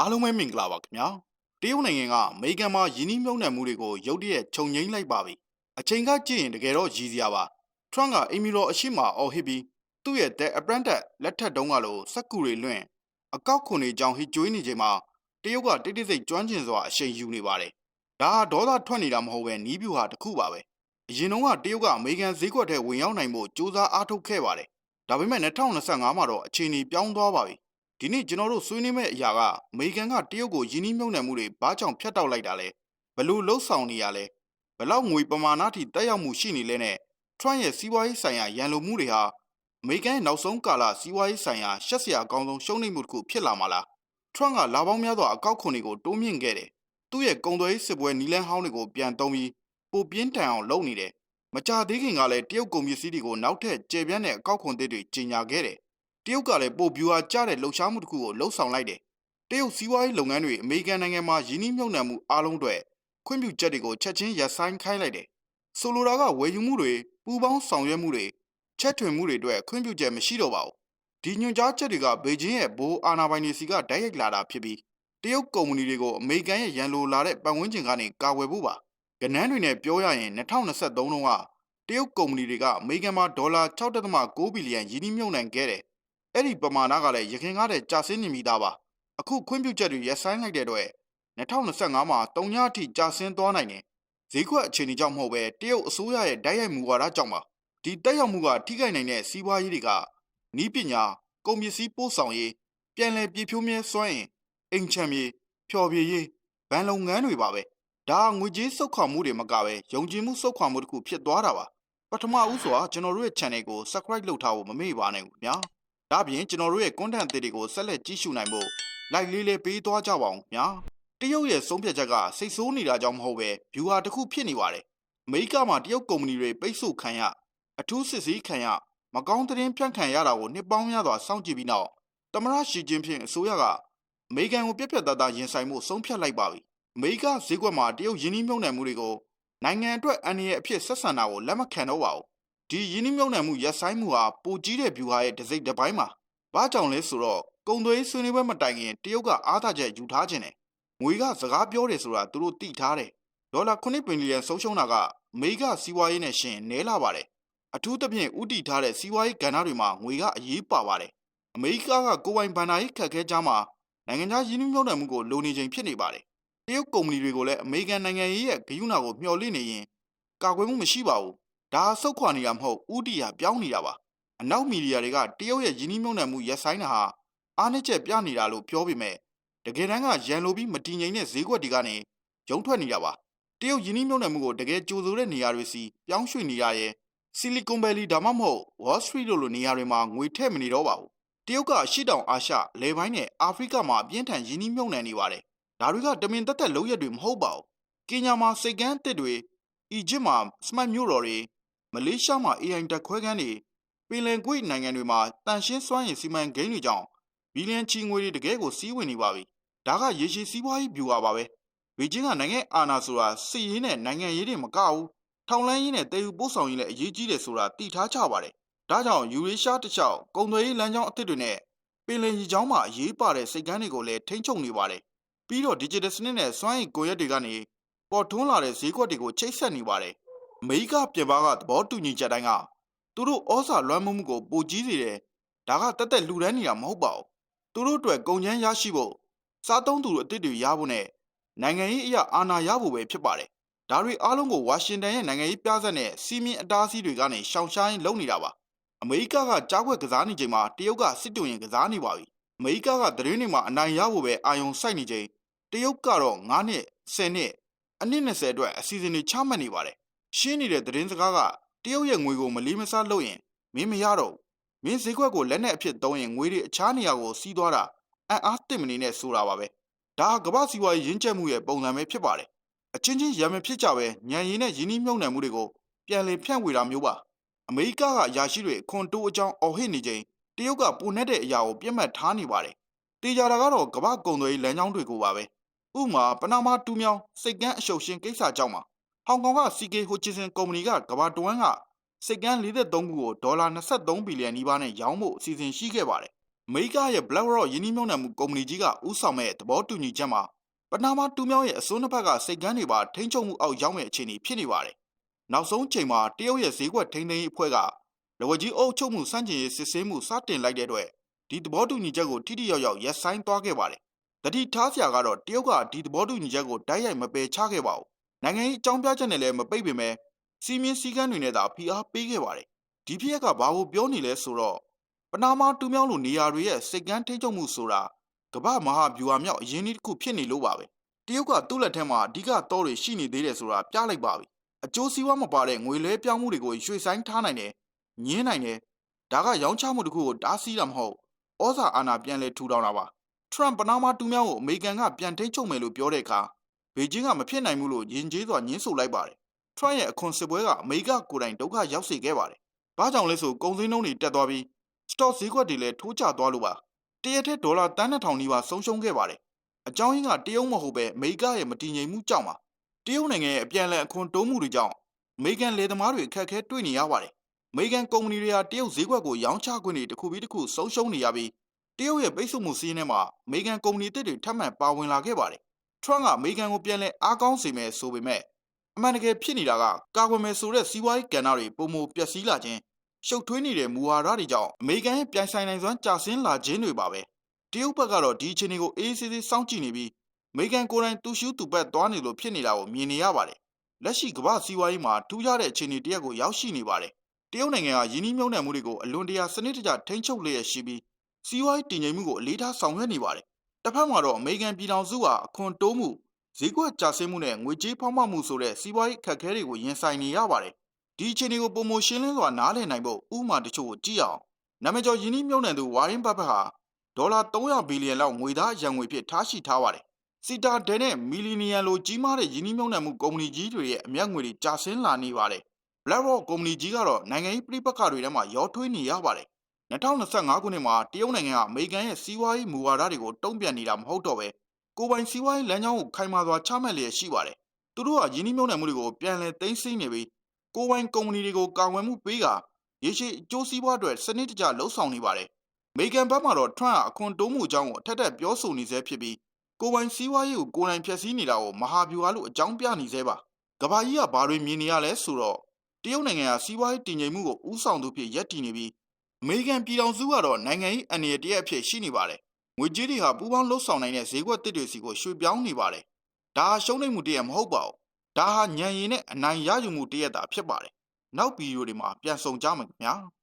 အားလုံးပဲမင်္ဂလာပါခင်ဗျာတရုတ်နိုင်ငံကအမေရိကန်မှာယင်းနှီးမြှုပ်နှံမှုတွေကိုရုတ်တရက်ခြုံငိမ့်လိုက်ပါပြီအချိန်ကကြည့်ရင်တကယ်တော့ရည်စရာပါထရန့်ကအီမီရောအရှိမအော်ဟစ်ပြီးသူ့ရဲ့ The Apprentice လက်ထက်တုန်းကလိုစက်ကူတွေလွင့်အကောက်ခွန်တွေကြောင့်ဟိကျွေးနေချိန်မှာတရုတ်ကတိတ်တိတ်ဆိတ်ကျွမ်းကျင်စွာအရှိန်ယူနေပါတယ်ဒါဟာဒေါသထွက်နေတာမဟုတ်ပဲနီးပြူဟာတစ်ခုပါပဲအရင်တုန်းကတရုတ်ကအမေရိကန်ဈေးကွက်ထဲဝင်ရောက်နိုင်ဖို့စူးစမ်းအားထုတ်ခဲ့ပါတယ်ဒါပေမဲ့2025မှာတော့အခြေအနေပြောင်းသွားပါပြီ ဒီနေ့ကျွန်တော်တို့ဆွေးနွေးမယ့်အရာကအမေရိကန်ကတရုတ်ကိုယင်းနှီးမြှုပ်နှံမှုတွေဘာကြောင့်ဖျက်တောက်လိုက်တာလဲဘလို့လှုပ်ဆောင်နေရလဲဘလောက်ငွေပမာဏထိတက်ရောက်မှုရှိနေလဲနဲ့ထရန့်ရဲ့စီးပွားရေးဆိုင်ရာရန်လိုမှုတွေဟာအမေရိကန်ရဲ့နောက်ဆုံးကာလစီးပွားရေးဆိုင်ရာရှက်စရာအကောင်းဆုံးရှုံးနိမ့်မှုတစ်ခုဖြစ်လာမှာလားထရန့်ကလာပေါင်းများစွာအကောက်ခွန်တွေကိုတိုးမြင့်ခဲ့တယ်သူ့ရဲ့ကုန်သွယ်ရေးစစ်ပွဲနီလန်းဟောင်းတွေကိုပြန်သုံးပြီးပိုပြင်းထန်အောင်လုပ်နေတယ်မကြသေးခင်ကလည်းတရုတ်ကုန်ပစ္စည်းတွေကိုနောက်ထပ်ကျေပြန့်တဲ့အကောက်ခွန်တွေကြီးညာခဲ့တယ် တရုတ်ကလည်းပို့ဗျူဟာကျတဲ့လှုပ်ရှားမှုတစ်ခုကိုလှုပ်ဆောင်လိုက်တယ်။တရုတ်စီးပွားရေးလုပ်ငန်းတွေအမေရိကန်နိုင်ငံမှာယင်းနှိမ့်မြုပ်နှံမှုအားလုံးအတွက်ခွင့်ပြုချက်တွေကိုချက်ချင်းရပ်ဆိုင်းခိုင်းလိုက်တယ်။ဆိုလိုတာကဝယ်ယူမှုတွေပူးပေါင်းဆောင်ရွက်မှုတွေချက်ထွင်မှုတွေအတွက်ခွင့်ပြုချက်မရှိတော့ပါဘူး။ဒီညွှန်ကြားချက်တွေကဘေကျင်းရဲ့ဘိုးအာဏာပိုင်တွေစီကတိုက်ရိုက်လာတာဖြစ်ပြီးတရုတ်ကုမ္ပဏီတွေကိုအမေရိကန်ရဲ့ရန်လိုလာတဲ့ပတ်ဝန်းကျင်ကနေကာဝယ်ဖို့ပါ။ကနန်းတွေနဲ့ပြောရရင်2023တုန်းကတရုတ်ကုမ္ပဏီတွေကအမေရိကန်မှာဒေါ်လာ6.6ဘီလီယံယင်းနှိမ့်မြုပ်နှံခဲ့တယ် အဲ့ဒီပမာဏကလည်းရခင်ကားတဲ့ကြာဆင်းနေမိသားပါအခုခွင့်ပြုချက်တွေရပ်ဆိုင်းလိုက်တဲ့အတွက်2025မှာ3ညအထိကြာဆင်းသွားနိုင်တယ်ဈေးကွက်အခြေအနေကြောင့်မဟုတ်ပဲတရုတ်အစိုးရရဲ့တိုက်ရိုက်မူဝါဒကြောင့်ပါဒီတက်ရောက်မှုကထိခိုက်နိုင်တဲ့စီးပွားရေးတွေကနီးပညာကုန်ပစ္စည်းပို့ဆောင်ရေးပြန်လည်ပြည့်ဖြိုးမြဲစွမ်းရင်အိမ်ချမ်းမြေဖျော်ဖြေရေးဗန်လုပ်ငန်းတွေပါပဲဒါကငွေကြေးစုပ်ခွာမှုတွေမကပဲယုံကြည်မှုစုပ်ခွာမှုတစ်ခုဖြစ်သွားတာပါပထမဦးစွာကျွန်တော်တို့ရဲ့ channel ကို subscribe လုပ်ထားဖို့မမေ့ပါနဲ့ဘူးခင်ဗျာ ဒါပြင်ကျွန်တော်တို့ရဲ့ content အသစ်တွေကိုဆက်လက်ကြည့်ရှုနိုင်ဖို့ like လေးလေးပေးသွားကြပါအောင်ညာတရုတ်ရဲ့ဆုံးဖြတ်ချက်ကစိတ်ဆိုးနေတာကြောင့်မဟုတ်ပဲ view ဟာတစ်ခုဖြစ်နေပါတယ်အမေရိကမှာတရုတ်ကုမ္ပဏီတွေပိတ်ဆို့ခံရအထူးစစ်စည်းခံရမကောင်းသတင်းဖြန့်ခံရတာကိုနှစ်ပေါင်းများစွာစောင့်ကြည့်ပြီးနောက်သမရရှီကျင်းဖြင့်အစိုးရကအမေရိကန်ကိုပြက်ပြက်သားသားရင်ဆိုင်မှုဆုံးဖြတ်လိုက်ပါပြီအမေရိကဈေးကွက်မှာတရုတ်ယင်းနှိမ့်မြုံနယ်မှုတွေကိုနိုင်ငံအတွက်အန္တရာယ်အဖြစ်ဆက်ဆံတာကိုလက်မခံတော့ပါဘူး ဒီယင်းနှိမ့်မြုံနယ်မှုရပ်ဆိုင်းမှုဟာပိုကြီးတဲ့ဗျူဟာရဲ့တစ်စိတ်တစ်ပိုင်းမှာဘာကြောင့်လဲဆိုတော့ကုံသွေးဆွေးနွေးပွဲမတိုင်ခင်တရုတ်ကအားသာချက်ယူထားခြင်းတယ်ငွေကစကားပြောတယ်ဆိုတာသူတို့သိထားတယ်ဒေါ်လာ9ဘီလီယံဆုံးရှုံးတာကအမေရိကစီးပွားရေးနဲ့ရှင်နဲလာပါတယ်အထူးသဖြင့်ဥတီထားတဲ့စီးပွားရေးကဏ္ဍတွေမှာငွေကအရေးပါပါတယ်အမေရိကကကိုယ်ပိုင်ဘဏ္ဍာရေးခက်ခဲကြမှာနိုင်ငံခြားယင်းနှိမ့်မြုံနယ်မှုကိုလိုနေချိန်ဖြစ်နေပါတယ်တရုတ်ကုမ္ပဏီတွေကိုလည်းအမေရိကန်နိုင်ငံရေးရဲ့ဂရုဏာကိုမျှော်လင့်နေရင်ကာကွယ်မှုမရှိပါဘူး ဒါဆုတ်ခွာနေတာမဟုတ်ဥတီယာပြောင်းနေတာပါအနောက်မီဒီယာတွေကတရုတ်ရဲ့ယင်းနှိမ့်မြုံနယ်မှုရက်ဆိုင်တာဟာအားနည်းချက်ပြနေတာလို့ပြောပေမဲ့တကယ်တမ်းကရန်လိုပြီးမတည်ငြိမ်တဲ့ဈေးကွက်တွေကနေရုံထွက်နေတာပါတရုတ်ယင်းနှိမ့်မြုံနယ်မှုကိုတကယ်ကြိုဆိုတဲ့နေရာတွေစီပြောင်းရွှေ့နေရရဲ့ဆီလီကွန်ဗယ်လီဒါမှမဟုတ် Wall Street တို့လိုနေရာတွေမှာငွေထည့်မနေတော့ပါဘူးတရုတ်ကအရှေ့တောင်အာရှလယ်ပိုင်းနဲ့အာဖရိကမှာအပြင်းထန်ယင်းနှိမ့်မြုံနယ်နေပါတယ်ဒါတွေကတမင်တက်တက်လုံးရက်တွေမဟုတ်ပါဘူးကင်ညာမှာစိတ်ကန်းအစ်စ်တွေအီဂျစ်မှာစမတ်မြို့တော်တွေမ လေးရှားမှာ AI တက်ခွဲခန်းတွေပင်လယ်ကွေ့နိုင်ငံတွေမှာတန်ရှင်းစွမ်းရည်စီမံကိန်းတွေကြောင့်ဘီလီယံချီငွေတွေတကယ်ကိုစီးဝင်နေပါပြီ။ဒါကရေရှည်စီးပွားရေးဗျူဟာပါပဲ။ဘေကျင်းကနိုင်ငံအာဏာဆိုတာစစ်ရေးနဲ့နိုင်ငံရေးတွေမကဘူး။ထောင်လန်းရေးနဲ့တည်ယူပို့ဆောင်ရေးလည်းအရေးကြီးတယ်ဆိုတာသိထားကြပါတယ်။ဒါကြောင့်ယူရေးရှားတစ်လျှောက်ကုန်သွယ်ရေးလမ်းကြောင်းအသစ်တွေနဲ့ပင်လယ်ရေကြောင်းမှာအရေးပါတဲ့စိတ်ကမ်းတွေကိုလည်းထိန်းချုပ်နေပါတယ်။ပြီးတော့ digital စနစ်နဲ့စွမ်းရည်ကိုရက်တွေကနေပေါ်ထွန်းလာတဲ့ဈေးကွက်တွေကိုချိတ်ဆက်နေပါတယ်။ အမေရိကပြည်ပကသဘောတူညီချက်တိုင်းကသူတို့ဩဇာလွှမ်းမိုးမှုကိုပိုကြီးစေတယ်။ဒါကတက်တက်လူတန်းနေတာမဟုတ်ပါဘူး။သူတို့အတွက်ကုန်ချမ်းရရှိဖို့စားသုံးသူတို့အစ်စ်တွေရဖို့နဲ့နိုင်ငံရေးအရာအာဏာရဖို့ပဲဖြစ်ပါတယ်။ဒါတွေအားလုံးကိုဝါရှင်တန်ရဲ့နိုင်ငံရေးပြဿနာနဲ့စီးမြင့်အတားအဆီးတွေကနေရှောင်ရှားရင်းလုပ်နေတာပါ။အမေရိကကကြားွက်ကစားနေချိန်မှာတရုတ်ကစစ်တူရင်ကစားနေပါပြီ။အမေရိကကသတင်းတွေမှာအနိုင်ရဖို့ပဲအာရုံစိုက်နေချိန်တရုတ်ကတော့9နှစ်10နှစ်အနည်း20အတွက်အစီအစဉ်တွေချမှတ်နေပါတယ်။ ရှင်းနေတဲ့သတင်းစကားကတရုတ်ရဲ့ငွေကိုမလီမစားလုပ်ရင်မင်းမရတော့ဘူးမင်းဈေးကွက်ကိုလက်နဲ့အဖြစ်သုံးရင်ငွေတွေအခြားနေရာကိုစီးသွားတာအံ့အားတစ်မနေနဲ့ဆိုတာပါပဲဒါကကမ္ဘာစီးပွားရေးရင်းကျက်မှုရဲ့ပုံစံပဲဖြစ်ပါတယ်အချင်းချင်းရံမဖြစ်ကြပဲညံရည်နဲ့ရင်းနှီးမြှုပ်နှံမှုတွေကိုပြန်လည်ဖြန့်ဝေတာမျိုးပါအမေရိကကအရာရှိတွေအခွန်တိုးအကြောင်းအော်ဟစ်နေချိန်တရုတ်ကပူနဲ့တဲ့အရာကိုပြတ်မှတ်ထားနေပါတယ်တေချာတာကတော့ကမ္ဘာကုံသွေးလမ်းကြောင်းတွေကိုပါပဲဥပမာပနာမတူးမြောင်းစိတ်ကန်းအရှုပ်ရှင်ကိစ္စကြောင့်ပါ ဟောင်ကောင်က CK ဟိုချီဆန်ကုမ္ပဏီကကမ္ဘာတဝန်းကစိတ်ကန်း43ခုကိုဒေါ်လာ23ဘီလီယံနီးပါးနဲ့ရောင်းဖို့အစီအစဉ်ရှိခဲ့ပါတယ်အမေရိကရဲ့ BlackRock ယင်းနှိမ့်မြုံနယ်မှုကုမ္ပဏီကြီးကဥဆောင်မဲ့သဘောတူညီချက်မှာပနာမတူးမြောင်းရဲ့အစိုးနှစ်ဖက်ကစိတ်ကမ်းတွေပါထိန်းချုပ်မှုအောက်ရောက်မဲ့အခြေအနေဖြစ်နေပါတယ်။နောက်ဆုံးချိန်မှာတရုတ်ရဲ့ဈေးကွက်ထိန်းသိမ်းရေးအဖွဲ့ကလဝကြီးအုပ်ချုပ်မှုစန့်ကျင်ရေးစစ်ဆေးမှုစတင်လိုက်တဲ့အတွက်ဒီသဘောတူညီချက်ကိုထိထိရောက်ရောက်ရပ်ဆိုင်းသွားခဲ့ပါတယ်။တတိထားစရာကတော့တရုတ်ကဒီသဘောတူညီချက်ကိုတိုက်ရိုက်မပယ်ချခဲ့ပါဘူး။ နိုင်ငံရေးအကြောင်းပြချက်နဲ့လည်းမပိတ်ပင်ပဲစီမင်းစည်းကမ်းတွေနဲ့သာဖိအားပေးခဲ့ပါတယ်။ဒီဖြစ်ရက်ကဘာကိုပြောနေလဲဆိုတော့ပနာမတူးမြောင်းလိုနေရာတွေရဲ့စိတ်ကမ်းထိန်းချုပ်မှုဆိုတာကမ္ဘာမဟာဗျူဟာမြောက်အရင်းအနှီးတစ်ခုဖြစ်နေလို့ပါပဲ။တရုတ်ကသူ့လက်ထက်မှာအဓိကတော့တွေရှိနေသေးတယ်ဆိုတာပြလိုက်ပါပြီ။အကျိုးစီးပွားမပါတဲ့ငွေလဲပြောင်းမှုတွေကိုရွှေ့ဆိုင်ထားနိုင်တယ်။ညင်းနိုင်တယ်။ဒါကရောင်းချမှုတစ်ခုကိုတားဆီးတာမဟုတ်။ဩဇာအာဏာပြန်လဲထူထောင်တာပါ။ Trump ပနာမတူးမြောင်းကိုအမေရိကန်ကပြန်ထိန်းချုပ်မယ်လို့ပြောတဲ့အခါ ဘေကျင်းကမဖြစ်နိုင်ဘူးလို့ယဉ်ကျေးစွာညှင်းဆိုလိုက်ပါတယ်။ Trump ရဲ့အခွန်စစ်ပွဲကအမေရိကကိုယ်တိုင်ဒုက္ခရောက်စေခဲ့ပါတယ်။ဘာကြောင့်လဲဆိုကုန်စည်နှုန်းတွေတက်သွားပြီး stock ဈေးကွက်တွေလည်းထိုးကျသွားလို့ပါ။တရက်ထက်ဒေါ်လာတန်း2000နီးပါးဆုံးရှုံးခဲ့ပါတယ်။အကြောင်းရင်းကတရုတ်မဟုတ်ပဲအမေရိကရဲ့မတည်ငြိမ်မှုကြောင့်ပါ။တရုတ်နိုင်ငံရဲ့အပြန်အလှန်အခွန်တိုးမှုတွေကြောင့်အမေရိကန်လယ်သမားတွေအခက်အခဲတွေ့နေရပါတယ်။အမေရိကန်ကုမ္ပဏီတွေဟာတရုတ်ဈေးကွက်ကိုရောင်းချခွင့်တွေတစ်ခုပြီးတစ်ခုဆုံးရှုံးနေရပြီးတရုတ်ရဲ့ပိတ်ဆို့မှုစည်းနဲ့မှာအမေရိကန်ကုမ္ပဏီတစ်တွေထပ်မံပါဝင်လာခဲ့ပါတယ်။ Trump ကအမေရိကန်ကိုပြန်လဲအားကောင်းစေမယ်ဆိုပေမဲ့အမှန်တကယ်ဖြစ်နေတာကကာကွယ်မယ်ဆိုတဲ့စီးပွားရေးကဏ္ဍတွေပုံမပျက်စီးလာခြင်းရှုပ်ထွေးနေတဲ့မူဝါဒတွေကြောင့်အမေရိကန်ရဲ့ပြိုင်ဆိုင်နိုင်စွမ်းကျဆင်းလာခြင်းတွေပါပဲတရုတ်ဘက်ကတော့ဒီအခြေအနေကိုအေးအေးဆေးဆေးစောင့်ကြည့်နေပြီးအမေရိကန်ကိုယ်တိုင်တူရှူးတူပတ်သွားနေလို့ဖြစ်နေတာကိုမြင်နေရပါတယ်လက်ရှိကမ္ဘာစီးပွားရေးမှာထူးခြားတဲ့အခြေအနေတစ်ရပ်ကိုရောက်ရှိနေပါတယ်တရုတ်နိုင်ငံကယင်းနှိမ့်မြုံနယ်မှုတွေကိုအလွန်တရာစနစ်တကျထိန်းချုပ်လျက်ရှိပြီးစီးပွားရေးတည်ငြိမ်မှုကိုအလေးထားဆောင်ရွက်နေပါတယ် တစ်ဖက်မှာတော့အမေရိကန်ပြည်ထောင်စုဟာအခွန်တိုးမှုဈေးကွက်ကျဆင်းမှုနဲ့ငွေကြေးဖောက်မှမှုဆိုတဲ့စီးပွားရေးခက်ခဲတွေကိုရင်ဆိုင်နေရပါတယ်ဒီအခြေအနေကိုပုံမရှင်းလင်းစွာနားလည်နိုင်ဖို့ဥပမာတချို့ကိုကြည့်အောင်နာမည်ကျော်ယင်းနှိမ့်မြုံနယ်သူဝါရင်ဘတ်ဖက်ဟာဒေါ်လာ300ဘီလီယံလောက်ငွေသားရန်ငွေဖြစ်ထားရှိထားပါတယ်စီတာဒဲနဲ့မီလီနီယံလိုကြီးမားတဲ့ယင်းနှိမ့်မြုံနယ်မှုကုမ္ပဏီကြီးတွေရဲ့အမျက်ငွေတွေကျဆင်းလာနေပါတယ် BlackRock ကုမ္ပဏီကြီးကတော့နိုင်ငံရေးပြည်ပခါတွေထဲမှာရောထွေးနေရပါတယ် 2025ခုနှစ်မှာတရုတ်နိုင်ငံကအမေရိကန်ရဲ့စီးပွားရေးမူဝါဒတွေကိုတုံ့ပြန်နေတာမဟုတ်တော့ပဲကိုယ်ပိုင်စီးပွားရေးလမ်းကြောင်းကိုခိုင်မာစွာချမှတ်လျက်ရှိပါတယ်။သူတို့ကယင်းနှိမ့်မြုံနယ်မှုတွေကိုပြန်လည်သိမ်းဆည်းနေပြီးကိုယ်ပိုင်ကုမ္ပဏီတွေကိုကာကွယ်မှုပေးကရေရှည်အကျိုးစီးပွားအတွက်စနစ်တကျလှုပ်ဆောင်နေပါတယ်။အမေရိကန်ဘက်မှာတော့ Trump ကအခွန်တိုးမှုအကြောင်းကိုအထက်ထက်ပြောဆိုနေဆဲဖြစ်ပြီးကိုယ်ပိုင်စီးပွားရေးကိုကိုယ်တိုင်ဖျက်ဆီးနေတာကိုမဟာဗျူဟာလို့အကြောင်းပြနေသေးပါ။ကဘာကြီးကဘာတွေမြင်နေရလဲဆိုတော့တရုတ်နိုင်ငံကစီးပွားရေးတည်ငြိမ်မှုကိုဥဆောင်သူဖြစ်ရပ်တည်နေပြီး အမေရိကန်ပြည်ထောင်စုကတော့နိုင်ငံရေးအန္တရာယ်တရက်အဖြစ်ရှိနေပါတယ်။ငွေကြေးတွေဟာပူးပေါင်းလှုပ်ဆောင်နိုင်တဲ့ဈေးကွက်တစ်တွေစီကိုရွှေ့ပြောင်းနေပါတယ်။ဒါဟာရှုံးနိမ့်မှုတရက်မဟုတ်ပါဘူး။ဒါဟာညံရည်နဲ့အနိုင်ရယူမှုတရက်သာဖြစ်ပါတယ်။နောက်ဗီဒီယိုတွေမှာပြန်ဆောင်ကြမယ်ခင်ဗျာ။